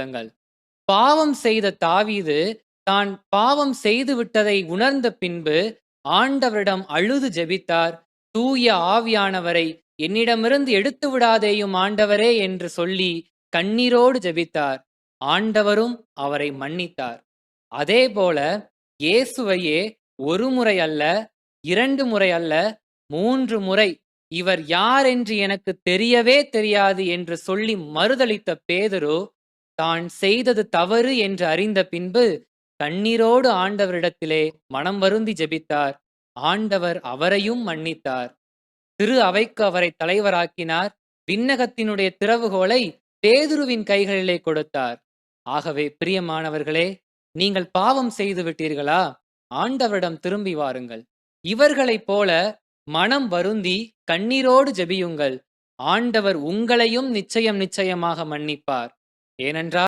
கொள்ளுங்கள் பாவம் செய்த தாவீது தான் பாவம் செய்து விட்டதை உணர்ந்த பின்பு ஆண்டவரிடம் அழுது ஜெபித்தார். தூய ஆவியானவரை என்னிடமிருந்து எடுத்து விடாதேயும் ஆண்டவரே என்று சொல்லி கண்ணீரோடு ஜெபித்தார். ஆண்டவரும் அவரை மன்னித்தார். அதேபோல இயேசுவையே ஒரு முறை அல்ல இரண்டு முறை அல்ல மூன்று முறை இவர் யார் என்று எனக்கு தெரியவே தெரியாது என்று சொல்லி மறுதளித்த பேதரோ தான் செய்தது தவறு என்று அறிந்த பின்பு கண்ணீரோடு ஆண்டவரிடத்திலே மனம் வருந்தி ஜெபித்தார். ஆண்டவர் அவரையும் மன்னித்தார். திரு அவைக்கு அவரை தலைவராக்கினார். விண்ணகத்தினுடைய திறவுகோலை பேதுருவின் கைகளிலே கொடுத்தார். ஆகவே பிரியமானவர்களே நீங்கள் பாவம் செய்து விட்டீர்களா? ஆண்டவரிடம் திரும்பி வாருங்கள். இவர்களைப் போல மனம் வருந்தி கண்ணீரோடு ஜெபியுங்கள். ஆண்டவர் உங்களையும் நிச்சயம் நிச்சயமாக மன்னிப்பார். ஏனென்றால்